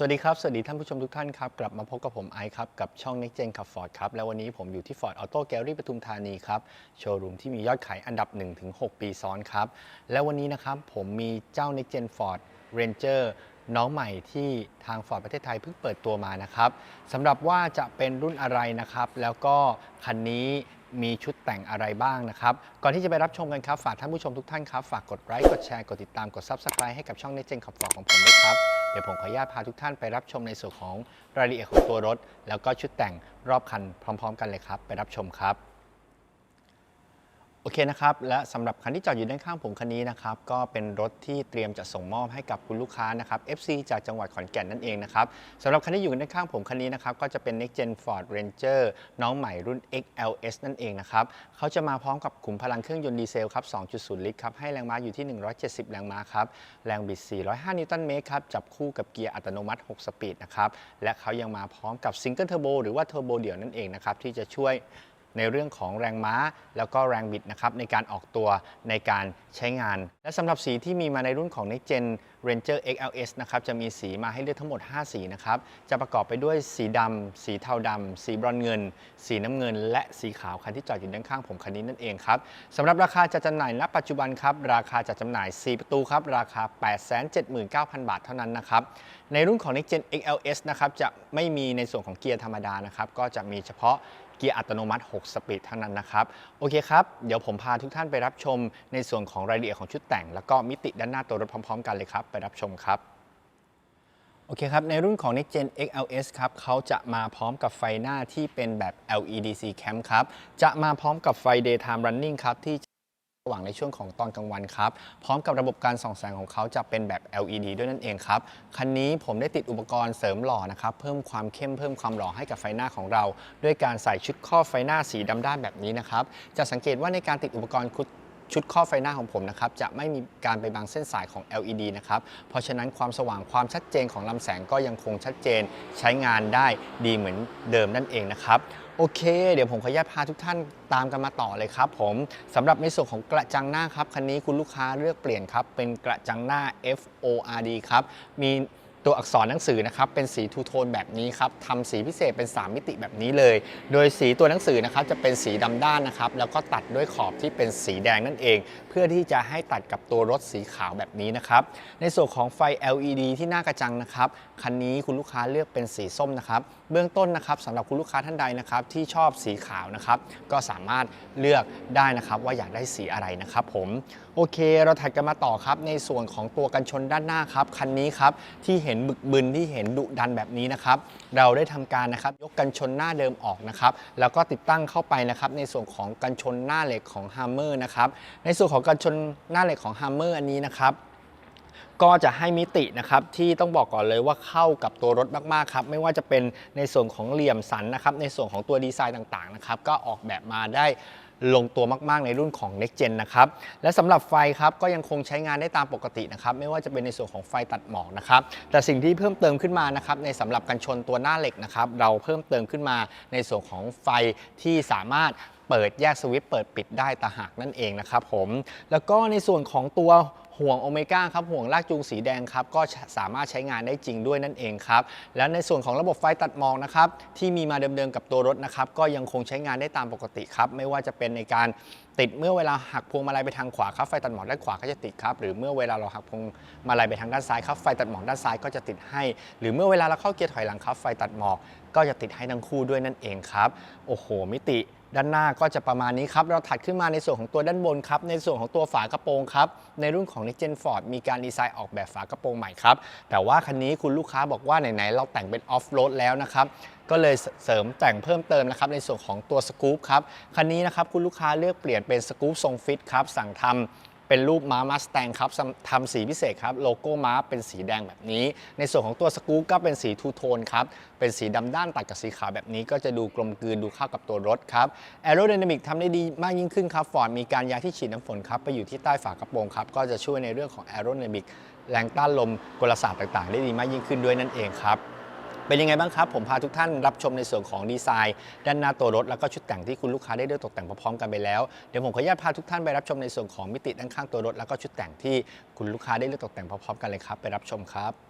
สวัสดีครับ สวัสดีท่านผู้ชมทุกท่านครับ กลับมาพบกับผมไอครับ กับช่อง Next Gen ขับ Ford ครับ และวันนี้ผมอยู่ที่ Ford Auto Gallery ปทุมธานีครับ โชว์รูมที่มียอดขายอันดับ 1-6 ปีซ้อนครับ และวันนี้นะครับ ผมมีเจ้า Next Gen Ford Ranger น้องใหม่ที่ทาง Ford ประเทศไทยเพิ่งเปิดตัวมานะครับสำหรับว่าจะเป็นรุ่นอะไรนะครับ แล้วก็คันนี้ มีชุดแต่งอะไรบ้างนะครับ ก่อนที่จะไปรับชมกันครับ ฝากท่านผู้ชมทุกท่านครับ ฝากกดไลค์กดแชร์กดติดตามกด Subscribe ให้กับช่องเนเจนขับฟอของผมด้วยครับ เดี๋ยวผมขออนุญาตพาทุกท่านไปรับชมในส่วนของรายละเอียดของตัวรถ แล้วก็ชุดแต่งรอบคันพร้อม ๆ กันเลยครับ ไปรับชมครับ โอเคนะครับ และสำหรับคันที่จอดอยู่ด้านข้างผมคันนี้นะครับ ก็เป็นรถที่เตรียมจะส่งมอบให้กับคุณลูกค้านะครับ FC จากจังหวัดขอนแก่นนั่นเองนะครับสำหรับคันที่อยู่ด้านข้างผมคันนี้นะครับ ก็จะเป็น Next Gen Ford Ranger น้องใหม่รุ่น XLS นั่นเองนะครับเขาจะมาพร้อมกับขุมพลังเครื่องยนต์ดีเซลครับ 2.0 ลิตรครับ ให้แรงม้าอยู่ที่ 170 แรงม้าครับ แรงบิด 405 นิวตันเมตรครับ จับคู่กับเกียร์อัตโนมัติ 6 สปีดนะครับ และเขายังมาพร้อมกับซิงเกิลเทอร์โบหรือว่าเทอร์โบเดี่ยวนั่นเองนะครับที่จะช่วย ในเรื่องของแรงม้า แล้วก็แรงบิดนะครับในการออกตัวในการใช้งาน และสำหรับสีที่มีมาในรุ่นของ Next Gen Ranger XLS นะครับจะมีสีมาให้เลือกทั้งหมด 5 สีนะครับ จะประกอบไปด้วยสีดำ สีเทาดำ สีบรอนซ์เงิน สีน้ำเงิน และสีขาวคันที่จอดอยู่ด้านข้างผมคันนี้นั่นเองครับสำหรับราคาจัดจำหน่ายณปัจจุบันครับ ราคาจัดจำหน่าย 4 ประตูครับ ราคา 879,000 บาทเท่านั้นนะครับ ในรุ่นของ Next Gen XLS นะครับจะไม่มีในส่วนของเกียร์ธรรมดานะครับก็จะมีเฉพาะเกียร์อัตโนมัติ 6 สปีดเท่านั้นนะครับ โอเคครับ เดี๋ยวผมพาทุกท่านไปรับชมในส่วนของรายละเอียดของชุดแต่ง แล้วก็มิติด้านหน้าตัวรถพร้อม ๆ กันเลยครับไปรับชมครับโอเคครับ ในรุ่นของ Next Gen XLS ครับเขาจะมาพร้อมกับไฟหน้าที่เป็นแบบ LED Cam ครับ จะมาพร้อมกับไฟ Daytime Running ครับ ที่สว่างในช่วงของตอนกลางวันครับ พร้อมกับระบบการส่องแสงของเขาจะเป็นแบบ LED ด้วยนั่นเองครับ คันนี้ผมได้ติดอุปกรณ์เสริมหล่อนะครับ เพิ่มความเข้มเพิ่มความหล่อให้กับไฟหน้าของเรา ด้วยการใส่ชุดครอบไฟหน้าสีดำด้านแบบนี้นะครับ จะสังเกตว่าในการติดอุปกรณ์ ชุดครอไฟหน้าของผมนะครับจะไม่มีการไปบังเส้นสายของ LED นะครับเพราะฉะนั้นความสว่างความชัดเจนของลำแสงก็ยังคงชัดเจนใช้งานได้ดีเหมือนเดิมนั่นเองนะครับโอเค เดี๋ยวผมขออนุญาตพาทุกท่านตามกันมาต่อเลยครับผมสำหรับในส่วนของกระจังหน้าครับคันนี้คุณลูกค้าเลือกเปลี่ยนครับเป็นกระจังหน้า FORD ครับมี ตัวอักษรหนังสือนะครับเป็นสีทูโทนแบบนี้ครับทำสีพิเศษเป็น 3 มิติแบบนี้เลย โดยสีตัวหนังสือนะครับจะเป็นสีดำด้านนะครับแล้วก็ตัดด้วยขอบที่เป็นสีแดงนั่นเอง พื่อที่จะให้ตัดกับตัวรถสีขาวแบบนี้นะครับ ในส่วนของไฟ LED ที่หน้ากระจังนะครับ คันนี้คุณลูกค้าเลือกเป็นสีส้มนะครับ เบื้องต้นนะครับสำหรับคุณลูกค้าท่านใดนะครับที่ชอบสีขาวนะครับก็สามารถเลือกได้นะครับว่าอยากได้สีอะไรนะครับผมโอเค เราถัดกันมาต่อครับในส่วนของตัวกันชนด้านหน้าครับคันนี้ครับที่เห็นบึกบึนที่เห็นดุดันแบบนี้นะครับเราได้ทำการนะครับยกกันชนหน้าเดิมออกนะครับแล้วก็ติดตั้งเข้าไปนะครับในส่วนของกันชนหน้าเหล็กของ Hammer นะครับในส่วนของกันชนหน้าเหล็กของ Hammer อันนี้นะครับ ก็จะให้มิตินะครับที่ต้องบอกก่อนเลยว่าเข้ากับตัวรถมากๆครับไม่ว่าจะเป็นในส่วนของเหลี่ยมสันนะครับในส่วนของตัวดีไซน์ต่างๆนะครับก็ออกแบบมาได้ลงตัวมากๆในรุ่นของ Next Gen นะครับ และสำหรับไฟครับก็ยังคงใช้งานได้ตามปกตินะครับ ไม่ว่าจะเป็นในส่วนของไฟตัดหมอกนะครับ แต่สิ่งที่เพิ่มเติมขึ้นมานะครับในสำหรับกันชนตัวหน้าเหล็กนะครับ เราเพิ่มเติมขึ้นมาในส่วนของไฟที่สามารถ เปิดแยกสวิตช์เปิดปิดได้ตาหากนั่นเองนะครับผมแล้วก็ในส่วนของตัวห่วงโอเมก้าครับห่วงลากจูงสีแดงครับก็สามารถใช้งานได้จริงด้วยนั่นเองครับและในส่วนของระบบไฟตัดหมอกนะครับที่มีมาเดิมๆกับตัวรถนะครับก็ยังคงใช้งานได้ตามปกติครับไม่ว่าจะเป็นในการติดเมื่อเวลาหักพวงมาลัยไปทางขวาครับไฟตัดหมอกด้านขวาก็จะติดครับหรือเมื่อเวลาเราหักพวงมาลัยไปทางด้านซ้ายครับไฟตัดหมอกด้านซ้ายก็จะติดให้ หรือเมื่อเวลาเราเข้าเกียร์ถอยหลังครับไฟตัดหมอกก็จะติดให้ทั้งคู่ด้วยนั่นเองครับโอ้โหมิติ ด้านหน้าก็จะประมาณนี้ครับ เราถัดขึ้นมาในส่วนของตัวด้านบนครับ ในส่วนของตัวฝากระโปรงครับ ในรุ่นของ Next Gen Ford มีการดีไซน์ออกแบบฝากระโปรงใหม่ครับ แต่ว่าคันนี้คุณลูกค้าบอกว่าไหนๆเราแต่งเป็นออฟโรดแล้วนะครับ ก็เลยเสริมแต่งเพิ่มเติมนะครับในส่วนของตัวสกู๊ปครับ คันนี้นะครับคุณลูกค้าเลือกเปลี่ยนเป็นสกู๊ปทรงฟิตครับ สั่งทำ เป็นรูปม้ามาสแตงครับทำสีพิเศษครับ โลโก้ม้าเป็นสีแดงแบบนี้ ในส่วนของตัวสกู๊ปก็เป็นสีทูโทนครับ เป็นสีดำด้านตัดกับสีขาวแบบนี้ ก็จะดูกลมกลืนดูเข้ากับตัวรถครับแอโร d y นามิกทำได้ดีมากยิ่งขึ้นครับฟอร์ดมีการยายที่ฉีดน้ำฝนครับไปอยู่ที่ใต้ฝากระโปรงครับก็จะช่วยในเรื่องของแอโร d y นามิกแรงต้านลมกลศาสตร์ต่างๆ ได้ดีมากยิ่งขึ้นด้วยนั่นเองครับ เป็นยังไงบ้างครับ ผมพาทุกท่านรับชมในส่วนของดีไซน์ ด้านหน้าตัวรถ แล้วก็ชุดแต่งที่คุณลูกค้าได้เลือกตกแต่งพร้อมๆกันไปแล้วเดี๋ยวผมขออนุญาตพาทุกท่านไปรับชมในส่วนของมิติด้านข้างตัวรถ แล้วก็ชุดแต่งที่คุณลูกค้าได้เลือกตกแต่งพร้อมๆกันเลยครับไปรับชมครับ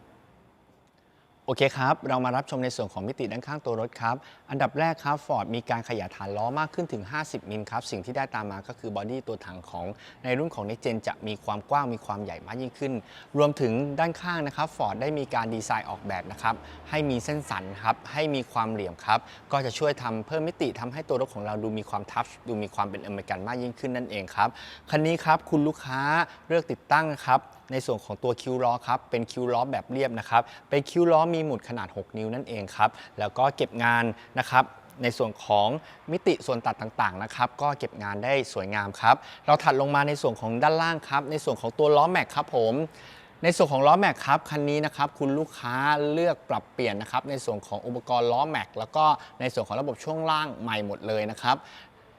โอเคครับ เรามารับชมในส่วนของมิติด้านข้างตัวรถครับ อันดับแรกครับ Ford มีการขยายฐานล้อมากขึ้นถึง 50 มิลครับ สิ่งที่ได้ตามมาก็คือบอดี้ตัวถังของในรุ่นของ Next Gen จะมีความกว้างมีความใหญ่มากยิ่งขึ้น รวมถึงด้านข้างนะครับ Ford ได้มีการดีไซน์ออกแบบนะครับ ให้มีเส้นสันครับ ให้มีความเหลี่ยมครับ ก็จะช่วยทำเพิ่มมิติทำให้ตัวรถของเราดูมีความทัชดูมีความเป็นอเมริกันมากยิ่งขึ้นนั่นเองครับ คันนี้ครับคุณลูกค้าเลือกติดตั้งครับ ในส่วนของตัวคิวล้อครับเป็นคิวล้อแบบเรียบนะครับเป็นคิวล้อมีหมุดขนาด 6 นิ้วนั่นเองครับแล้วก็เก็บงานนะครับในส่วนของมิติส่วนตัดต่างๆนะครับก็เก็บงานได้สวยงามครับ เราถัดลงมาในส่วนของด้านล่างครับ ในส่วนของตัวล้อแม็กครับผมในส่วนของล้อแม็กครับคันนี้นะครับคุณลูกค้าเลือกปรับเปลี่ยนนะครับในส่วนของอุปกรณ์ล้อแม็กแล้วก็ในส่วนของระบบช่วงล่างใหม่หมดเลยนะครับ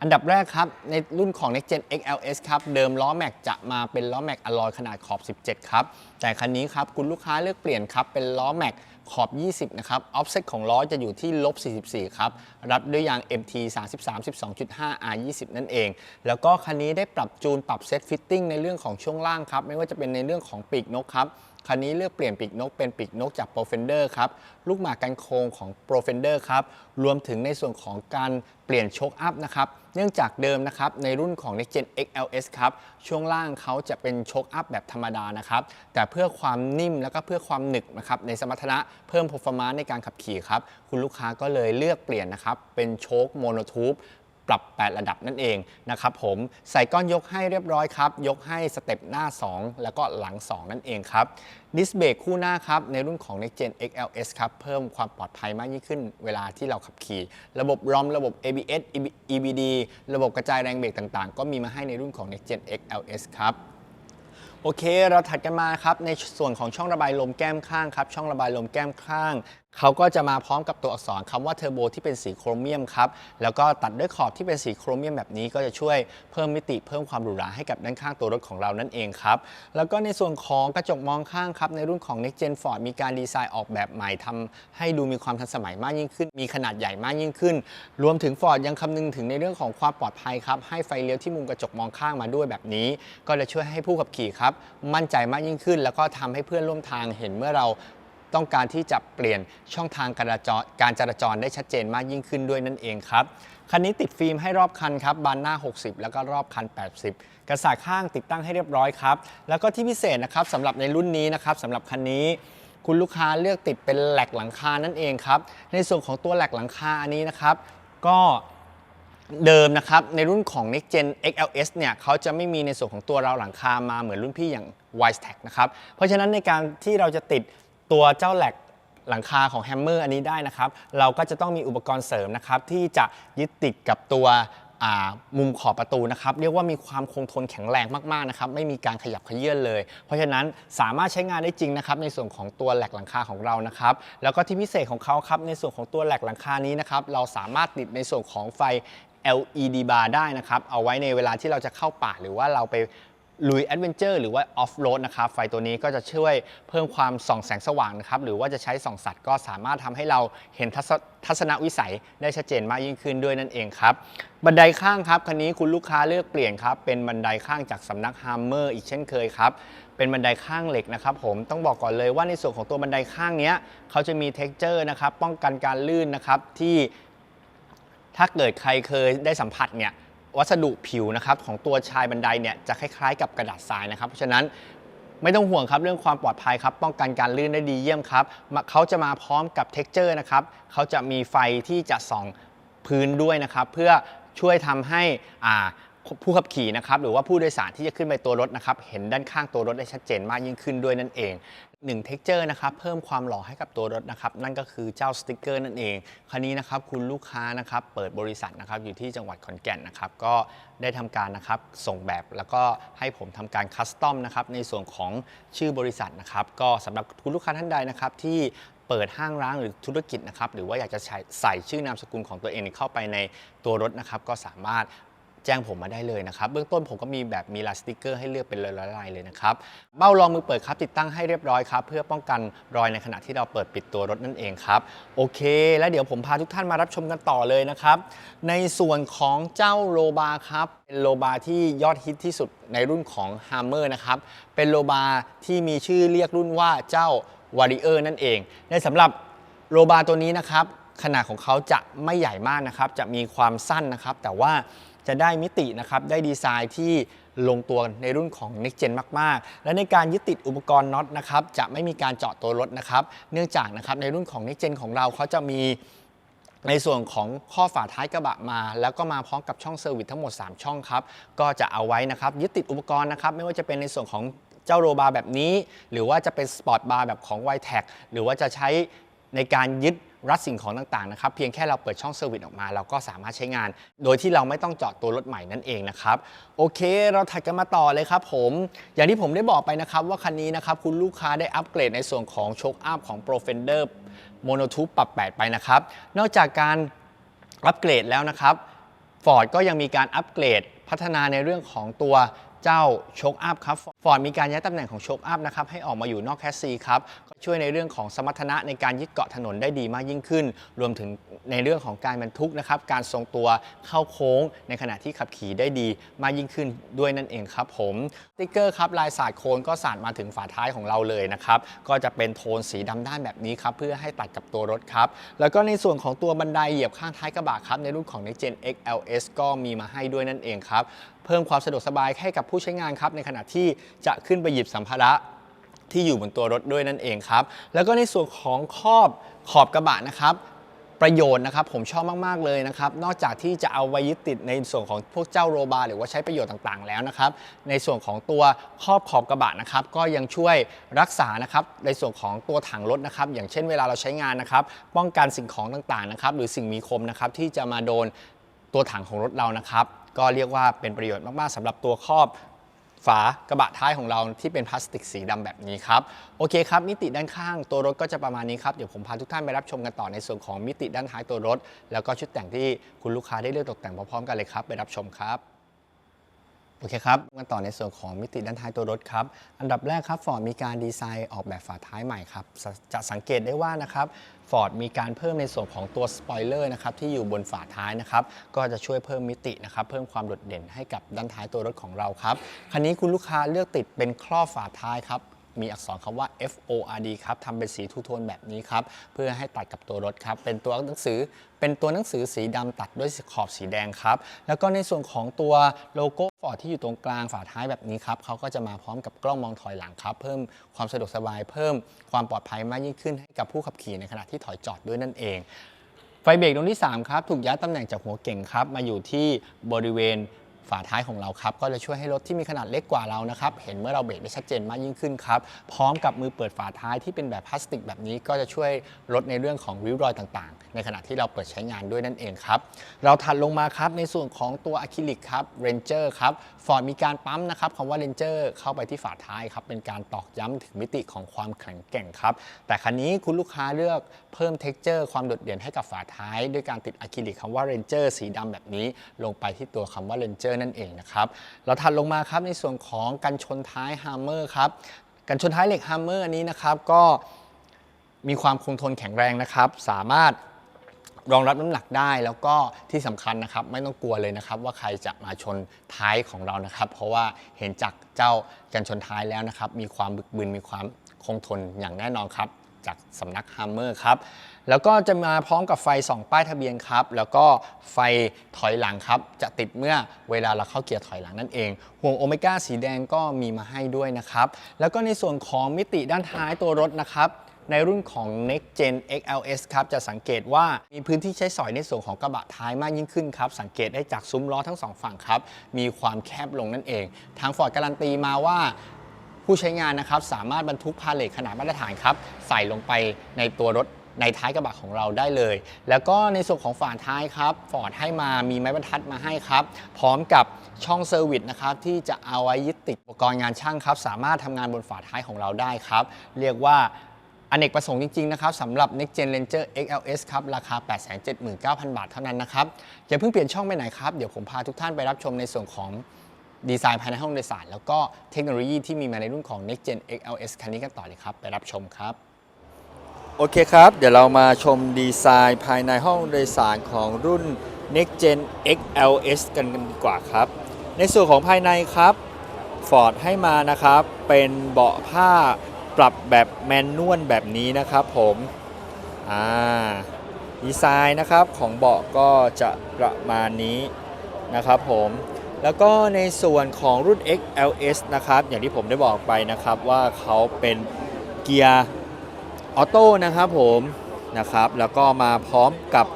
อันดับแรกครับ ในรุ่นของ Next Gen XLS ครับ เดิมล้อแม็กจะมาเป็นล้อแม็กอลลอยขนาดขอบ 17 ครับ แต่คันนี้ครับ คุณลูกค้าเลือกเปลี่ยนครับ เป็นล้อแม็กขอบ 20 นะครับ ออฟเซตของล้อจะอยู่ที่ลบ 44 ครับ รับด้วยยาง MT 33 12.5 R 20 นั่นเอง แล้วก็คันนี้ได้ปรับจูนปรับเซตฟิตติ้งในเรื่องของช่วงล่างครับ ไม่ว่าจะเป็นในเรื่องของปีกนกครับ คันนี้เลือกเปลี่ยนปีกนกเป็นปีกนกจาก Pro Fender ครับลูกหมากกันโค้งของ Pro Fender ครับรวมถึงในส่วนของการเปลี่ยนโชคอัพนะครับเนื่องจากเดิมนะครับในรุ่นของ Next Gen XLS ครับช่วงล่างเขาจะเป็นโชคอัพแบบธรรมดานะครับแต่เพื่อความนิ่มแล้วก็เพื่อความหนึกนะครับในสมรรถนะเพิ่ม performance ในการขับขี่ครับคุณลูกค้าก็เลยเลือกเปลี่ยนนะครับเป็นโชคโมโนทูบ ปรับ 8 ระดับนั่นเองนะครับผมใส่ก้อนยกให้เรียบร้อยครับ ยกให้สเต็ปหน้า 2 แล้วก็หลัง 2 นั่นเองครับดิสเบรกคู่หน้าครับ ในรุ่นของ Next Gen XLS ครับเพิ่มความปลอดภัยมากยิ่งขึ้นเวลาที่เราขับขี่ ระบบรอมระบบ ABS EBD ระบบกระจายแรงเบรกต่างๆ ก็มีมาให้ในรุ่นของ Next Gen XLS ครับโอเค เราถัดกันมาครับ ในส่วนของช่องระบายลมแก้มข้างครับ ช่องระบายลมแก้มข้างเขาก็จะมาพร้อมกับตัวอักษรคำว่าเทอร์โบที่เป็นสีโครเมียมครับ แล้วก็ตัดด้วยขอบที่เป็นสีโครเมียมแบบนี้ก็จะช่วยเพิ่มมิติเพิ่มความหรูหราให้กับด้านข้างตัวรถของเรานั่นเองครับ แล้วก็ในส่วนของกระจกมองข้างครับในรุ่นของ Next Gen Ford มีการดีไซน์ออกแบบใหม่ทำให้ดูมีความทันสมัยมากยิ่งขึ้น มีขนาดใหญ่มากยิ่งขึ้น รวมถึง Ford ยังคำนึงถึงในเรื่องของความปลอดภัยครับให้ไฟเลี้ยวที่มุมกระจกมองข้างมาด้วยแบบนี้ ก็จะช่วยให้ผู้ขับขี่ครับมั่นใจมากยิ่งขึ้น แล้วก็ทำให้เพื่อนร่วมทางเห็นเมื่อเรา ต้องการที่จะเปลี่ยนช่องทางการจราจรการจราจรได้ชัดเจนมากยิ่งขึ้นด้วยนั่นเองครับคันนี้ติดฟิล์มให้รอบคันครับบานหน้า 60 แล้วก็รอบคัน 80 กระสาข้างติดตั้งให้เรียบร้อยครับ แล้วก็ที่พิเศษนะครับสำหรับในรุ่นนี้นะครับสำหรับคันนี้คุณลูกค้าเลือกติดเป็นแหลกหลังคานั่นเองครับในส่วนของตัวแหลกหลังคาอันนี้นะครับ ก็เดิมนะครับในรุ่นของ Next Gen XLS เนี่ยเขาจะไม่มีในส่วนของตัวราวหลังคามาเหมือนรุ่นพี่อย่าง w i s e t e c นะครับเพราะฉะนั้นในการที่เราจะติด ตัวเจ้าแหลกหลังคาของ Hammer อันนี้ได้นะครับ เราก็จะต้องมีอุปกรณ์เสริมนะครับ ที่จะยึดติดกับตัวมุมขอบประตูนะครับ เรียกว่ามีความคงทนแข็งแรงมากๆนะครับ ไม่มีการขยับเขยื่อนเลย เพราะฉะนั้นสามารถใช้งานได้จริงนะครับ ในส่วนของตัวแหลกหลังคาของเรานะครับ แล้วก็ที่พิเศษของเขาครับในส่วนของตัวแหลกหลังคานี้นะครับ เราสามารถติดในส่วนของไฟ LED bar ได้นะครับ เอาไว้ในเวลาที่เราจะเข้าป่าหรือว่าเราไป ลุยแอดเวนเจอร์หรือว่าออฟโรดนะครับไฟตัวนี้ก็จะช่วยเพิ่มความส่องแสงสว่างนะครับหรือว่าจะใช้ส่องสัตว์ก็สามารถทำให้เราเห็นทัศนวิสัยได้ชัดเจนมากยิ่งขึ้นด้วยนั่นเองครับบันไดข้างครับคันนี้คุณลูกค้าเลือกเปลี่ยนครับเป็นบันไดข้างจากสำนักฮัมเมอร์อีกเช่นเคยครับเป็นบันไดข้างเหล็กนะครับผมต้องบอกก่อนเลยว่าในส่วนของตัวบันไดข้างนี้เขาจะมีเท็กเจอร์นะครับป้องกันการลื่นนะครับที่ถ้าเกิดใครเคยได้สัมผัสเนี่ย วัสดุผิวนะครับของตัวชายบันไดเนี่ยจะคล้ายๆ กับกระดาษทรายนะครับ เพราะฉะนั้นไม่ต้องห่วงครับเรื่องความปลอดภัยครับป้องกันการลื่นได้ดีเยี่ยมครับเขาจะมาพร้อมกับเท็กเจอร์นะครับเขาจะมีไฟที่จะส่องพื้นด้วยนะครับ เพื่อช่วยทำให้อ่า ผู้ขับขี่นะครับหรือว่าผู้โดยสารที่จะขึ้นไปตัวรถนะครับเห็นด้านข้างตัวรถได้ชัดเจนมากยิ่งขึ้นด้วยนั่นเองหนึ่งเท็กเจอร์นะครับเพิ่มความหล่อให้กับตัวรถนะครับนั่นก็คือเจ้าสติกเกอร์นั่นเองคราวนี้นะครับคุณลูกค้านะครับเปิดบริษัทนะครับอยู่ที่จังหวัดขอนแก่นนะครับก็ได้ทำการนะครับส่งแบบแล้วก็ให้ผมทำการคัสตอมนะครับในส่วนของชื่อบริษัทนะครับก็สำหรับคุณลูกค้าท่านใดนะครับที่เปิดห้างร้านหรือธุรกิจนะครับหรือว่าอยากจะใส่ใส่ชื่อนามสกุลของตัวเองเข้าไปในตัวรถนะครับก็สามารถ แจ้งผมมาได้เลยนะครับ เบื้องต้นผมก็มีแบบมีลายสติกเกอร์ให้เลือกเป็นลายๆเลยนะครับ เบ้ารองมือเปิดครับติดตั้งให้เรียบร้อยครับ เพื่อป้องกันรอยในขณะที่เราเปิดปิดตัวรถนั่นเองครับ โอเค แล้วเดี๋ยวผมพาทุกท่านมารับชมกันต่อเลยนะครับ ในส่วนของเจ้าโลบาครับ เป็นโลบาที่ยอดฮิตที่สุดในรุ่นของ Hammer นะครับ เป็นโลบาที่มีชื่อเรียกรุ่นว่าเจ้า Warrior นั่นเอง ในสำหรับโรบาร์ตัวนี้นะครับ ขนาดของเขาจะไม่ใหญ่มากนะครับ จะมีความสั้นนะครับ แต่ว่าจะได้มิตินะครับ ได้ดีไซน์ที่ลงตัวในรุ่นของ Next Gen มาก ๆ และในการยึดติดอุปกรณ์น็อตนะครับ จะไม่มีการเจาะตัวรถนะครับ เนื่องจากนะครับในรุ่นของ Next Gen ของเราเขาจะมีในส่วนของข้อฝาท้ายกระบะมา แล้วก็มาพร้อมกับช่องเซอร์วิสทั้งหมด 3 ช่องครับ ก็จะเอาไว้นะครับ ยึดติดอุปกรณ์นะครับ ไม่ว่าจะเป็นในส่วนของเจ้าโรบาร์แบบนี้ หรือว่าจะเป็นสปอร์ตบาร์แบบของ y t e c หรือว่าจะใช้ในการยึด รัดสิ่งของต่างๆนะครับเพียงแค่เราเปิดช่องเซอร์วิสออกมา เราก็สามารถใช้งาน โดยที่เราไม่ต้องเจาะตัวรถใหม่นั่นเองนะครับโอเค เราถัดกันมาต่อเลยครับผมอย่างที่ผมได้บอกไปนะครับว่าคันนี้นะครับคุณลูกค้าได้อัปเกรดในส่วนของโชคอัพของ Pro Fender Monotup ปรับ 8 ไปนะครับนอกจากการอัปเกรดแล้วนะครับ Ford ก็ยังมีการอัปเกรดพัฒนาในเรื่องของตัว เจ้าโชคอัพครับ Ford มีการย้ายตำแหน่งของโชคอัพนะครับให้ออกมาอยู่นอกแคสซีครับก็ช่วยในเรื่องของสมรรถนะในการยึดเกาะถนนได้ดีมากยิ่งขึ้น รวมถึงในเรื่องของการบรรทุกนะครับการทรงตัวเข้าโค้ง ในขณะที่ขับขี่ได้ดีมากยิ่งขึ้นด้วยนั่นเองครับผมสติ๊กเกอร์ครับลายสาดโคนก็สาดมาถึงฝาท้ายของเราเลยนะครับก็จะเป็นโทนสีดำด้านแบบนี้ครับเพื่อให้ตัดกับตัวรถครับแล้วก็ในส่วนของตัวบันไดเหยียบข้างท้ายกระบะครับในรุ่นของ n e x Gen XLS ก็มีมาให้ด้วยนั่นเองครับเพิ่มความสะดวกสบายให้กับผู้ใช้งานครับในขณะที่จะขึ้นไปหยิบสัมภาระที่อยู่บนตัวรถด้วยนั่นเองครับ แล้วก็ในส่วนของขอบขอบกระบะนะครับ ประโยชน์นะครับผมชอบมาก ๆ เลยนะครับ นอกจากที่จะเอาไว้ยึดติดในส่วนของพวกเจ้าโรบาร์หรือว่าใช้ประโยชน์ต่างๆ แล้วนะครับ ในส่วนของตัวครอบขอบกระบะนะครับ ก็ยังช่วยรักษานะครับในส่วนของตัวถังรถนะครับ อย่างเช่นเวลาเราใช้งานนะครับ ป้องกันสิ่งของต่างๆนะครับ หรือสิ่งมีคมนะครับที่จะมาโดนตัวถังของรถเรานะครับ ก็เรียกว่าเป็นประโยชน์มาก ๆสำหรับตัวครอบฝากระบะท้ายของเราที่เป็นพลาสติกสีดำแบบนี้ครับโอเคครับ มิติด้านข้างตัวรถก็จะประมาณนี้ครับเดี๋ยวผมพาทุกท่านไปรับชมกันต่อในส่วนของมิติด้านท้ายตัวรถ แล้วก็ชุดแต่งที่คุณลูกค้าได้เลือกตกแต่งพร้อมๆกันเลยครับไปรับชมครับ โอเคครับมาต่อในส่วนของมิติด้านท้ายตัวรถครับ อันดับแรกครับ Ford มีการดีไซน์ออกแบบฝาท้ายใหม่ครับ จะสังเกตได้ว่านะครับ Ford มีการเพิ่มในส่วนของตัวสปอยเลอร์นะครับที่อยู่บนฝาท้ายนะครับ ก็จะช่วยเพิ่มมิตินะครับ เพิ่มความโดดเด่นให้กับด้านท้ายตัวรถของเราครับ คันนี้คุณลูกค้าเลือกติดเป็นครอบฝาท้ายครับมีอักษรคำว่า F O R D ครับทำเป็นสีทูโทนแบบนี้ครับ เพื่อให้ตัดกับตัวรถครับ เป็นตัวหนังสือ เป็นตัวหนังสือสีดำตัดด้วยขอบสีแดงครับ แล้วก็ในส่วนของตัวโลโก้ อร์ตที่อยู่ตรงกลางฝาท้ายแบบนี้ครับเขาก็จะมาพร้อมกับกล้องมองถอยหลังครับ เพิ่มความสะดวกสบาย เพิ่มความปลอดภัยมากยิ่งขึ้นให้กับผู้ขับขี่ในขณะที่ถอยจอดด้วยนั่นเองไฟเบรกดวงที่3ครับถูกย้ายตำแหน่งจากหัวเก่งครับมาอยู่ที่บริเวณ ฝาท้ายของเราครับก็จะช่วยให้รถที่มีขนาดเล็กกว่าเรานะครับเห็นเมื่อเราเบรกได้ชัดเจนมากยิ่งขึ้นครับพร้อมกับมือเปิดฝาท้ายที่เป็นแบบพลาสติกแบบนี้ก็จะช่วยลดในเรื่องของริ้วรอยต่างๆ ในขณะที่เราเปิดใช้งานด้วยนั่นเองครับเราถัดลงมาครับในส่วนของตัวอะคริลิกครับ Ranger ครับฟอร์ดมีการปั๊มนะครับคำว่า Ranger เข้าไปที่ฝาท้ายครับเป็นการตอกย้ำถึงมิติของความแข็งแกร่งครับแต่คันนี้คุณลูกค้าเลือกเพิ่ม t e x t อร์ความโดดเด่นให้กับฝาท้าย ด้วยการติดอะคริลิกคำว่า Ranger สีดำแบบนี้ ลงไปที่ตัวคำว่า Ranger นั่นั่นเองนะครับเราถัดลงมาครับในส่วนของกันชนท้าย Hammer ครับกันชนท้ายเหล็ก Hammer อันนี้นะครับก็มีความคงทนแข็งแรงนะครับ สามารถรองรับน้ำหนักได้แล้วก็ที่สำคัญนะครับ ไม่ต้องกลัวเลยนะครับ ว่าใครจะมาชนท้ายของเรานะครับ เพราะว่าเห็นจากเจ้ากันชนท้ายแล้วนะครับ มีความบึกบึนมีความคงทนอย่างแน่นอนครับ จากสำนักฮัมเมอร์ครับ แล้วก็จะมาพร้อมกับไฟส่องป้ายทะเบียนครับ แล้วก็ไฟถอยหลังครับ จะติดเมื่อเวลาเราเข้าเกียร์ถอยหลังนั่นเอง ห่วงโอเมก้าสีแดงก็มีมาให้ด้วยนะครับ แล้วก็ในส่วนของมิติด้านท้ายตัวรถนะครับในรุ่นของ Next Gen XLS ครับ จะสังเกตว่ามีพื้นที่ใช้สอยในส่วนของกระบะท้ายมากยิ่งขึ้นครับ สังเกตได้จากซุ้มล้อทั้งสองฝั่งครับ มีความแคบลงนั่นเอง ทาง Ford การันตีมาว่า ผู้ใช้งานนะครับสามารถบรรทุกพาเลทขนาดมาตรฐานครับใส่ลงไปในตัวรถในท้ายกระบะของเราได้เลย แล้วก็ในส่วนของฝาท้ายครับฟอร์ดให้มามีไม้บรรทัดมาให้ครับ พร้อมกับช่องเซอร์วิสนะครับที่จะเอาไว้ยึดติดอุปกรณ์งานช่างครับ สามารถทำงานบนฝาท้ายของเราได้ครับ เรียกว่าอเนกประสงค์จริง ๆ นะครับสำหรับ Next Gen Ranger XLS ครับ ราคา 879,000 บาทเท่านั้นนะครับ อย่าเพิ่งเปลี่ยนช่องไปไหนครับ เดี๋ยวผมพาทุกท่านไปรับชมในส่วนของ ดีไซน์ภายในห้องโดยสาร แล้วก็เทคโนโลยีที่มีมาในรุ่นของ Next Gen XLS คันนี้กันต่อเลยครับ ไปรับชมครับ โอเคครับ เดี๋ยวเรามาชมดีไซน์ภายในห้องโดยสารของรุ่น Next Gen XLS กันกันดีกว่าครับ ในส่วนของภายในครับ Ford ให้มานะครับ เป็นเบาะผ้าปรับแบบแมนนวลแบบนี้นะครับผมอ่าดีไซน์นะครับของเบาะก็จะประมาณนี้นะครับผม แล้วก็ในส่วนของรุ่น XLS นะครับอย่างที่ผมได้บอกไปนะครับว่าเขาเป็นเกียร์ออโต้นะครับผมนะครับแล้วก็มาพร้อมกับ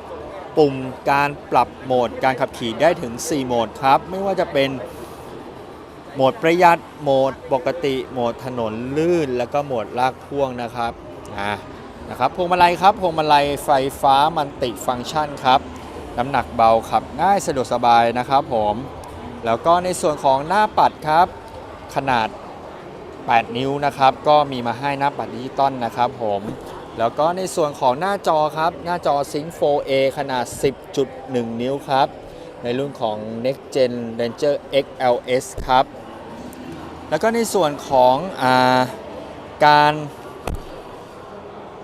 ปุ่มการปรับโหมดการขับขี่ได้ถึง 4 โหมดครับ ไม่ว่าจะเป็นโหมดประหยัดโหมดปกติโหมดถนนลื่น แล้วก็โหมดลากพ่วงนะครับอ่านะครับพวงมาลัยครับพวงมาลัยไฟฟ้ามันติฟังก์ชันครับน้ำหนักเบาขับง่ายสะดวกสบายนะครับผม แล้วก็ในส่วนของหน้าปัดครับขนาด 8 นิ้วนะครับ ก็มีมาให้หน้าปัดดิจิตอลนะครับผมแล้วก็ในส่วนของหน้าจอครับ หน้าจอ Sync 4A ขนาด 10.1 นิ้วครับ ในรุ่นของ Next Gen Ranger XLS ครับ แล้วก็ในส่วนของอาการ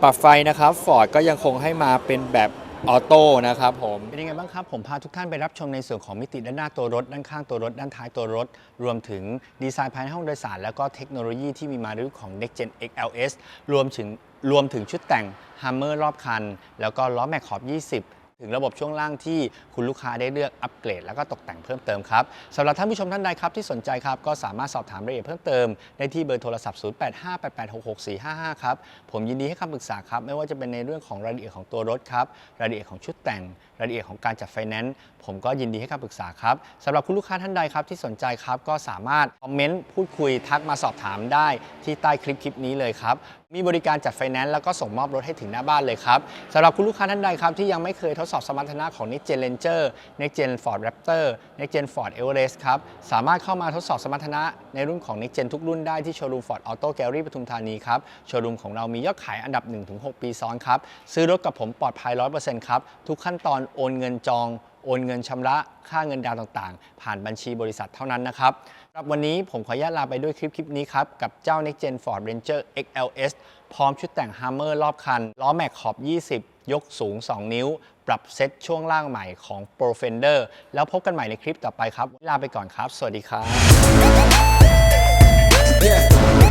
ปรับไฟนะครับ Ford ก็ยังคงให้มาเป็นแบบ ออโต้นะครับผมเป็นยังไงบ้างครับ ผมพาทุกท่านไปรับชมในส่วนของมิติด้านหน้าตัวรถ ด้านข้างตัวรถ ด้านท้ายตัวรถ รวมถึงดีไซน์ภายในห้องโดยสาร แล้วก็เทคโนโลยีที่มีมาในรุ่นของ Next Gen XLS รวมถึงรวมถึงชุดแต่ง Hammer รอบคัน แล้วก็ล้อแม็กขอบ 20 ถึงระบบช่วงล่างที่คุณลูกค้าได้เลือกอัปเกรด แล้วก็ตกแต่งเพิ่มเติมครับสำหรับท่านผู้ชมท่านใดครับที่สนใจครับก็สามารถสอบถามรายละเอียดเพิ่มเติมได้ที่เบอร์โทรศัพท์ 0858866455 ครับผมยินดีให้คำปรึกษาครับไม่ว่าจะเป็นในเรื่องของรายละเอียดของตัวรถครับรายละเอียดของชุดแต่งรายละเอียดของการจัดไฟแนนซ์ผมก็ยินดีให้คำปรึกษาครับสำหรับคุณลูกค้าท่านใดครับที่สนใจครับก็สามารถคอมเมนต์พูดคุยทักมาสอบถามได้ที่ใต้คลิปคลิปนี้เลยครับ มีบริการจัดไฟแนนซ์แล้วก็ส่งมอบรถให้ถึงหน้าบ้านเลยครับสำหรับคุณลูกค้าท่านใดครับที่ยังไม่เคยทดสอบสมรรถนะของ Next Gen Ranger Next Gen Ford Raptor Next Gen Ford Everest ครับสามารถเข้ามาทดสอบสมรรถนะในรุ่นของ Next Gen ทุกรุ่นได้ที่โชว์รูม Ford Auto Gallery ปทุมธานีครับโชว์รูมของเรามียอดขายอันดับ 1-6 ปีซ้อนครับซื้อรถกับผมปลอดภัย 100%ครับทุกขั้นตอนโอนเงินจอง โอนเงินชำระค่าเงินดาวต่างๆ ผ่านบัญชีบริษัทเท่านั้นนะครับสำหรับวันนี้ผมขออนุญาตลาไปด้วยคลิปคลิปนี้ครับ กับเจ้า Next Gen Ford Ranger XLS พร้อมชุดแต่ง Hammer รอบคัน ล้อแม็กขอบ 20 ยกสูง 2 นิ้ว ปรับเซตช่วงล่างใหม่ของ Pro Fender แล้วพบกันใหม่ในคลิปต่อไปครับลาไปก่อนครับ สวัสดีครับ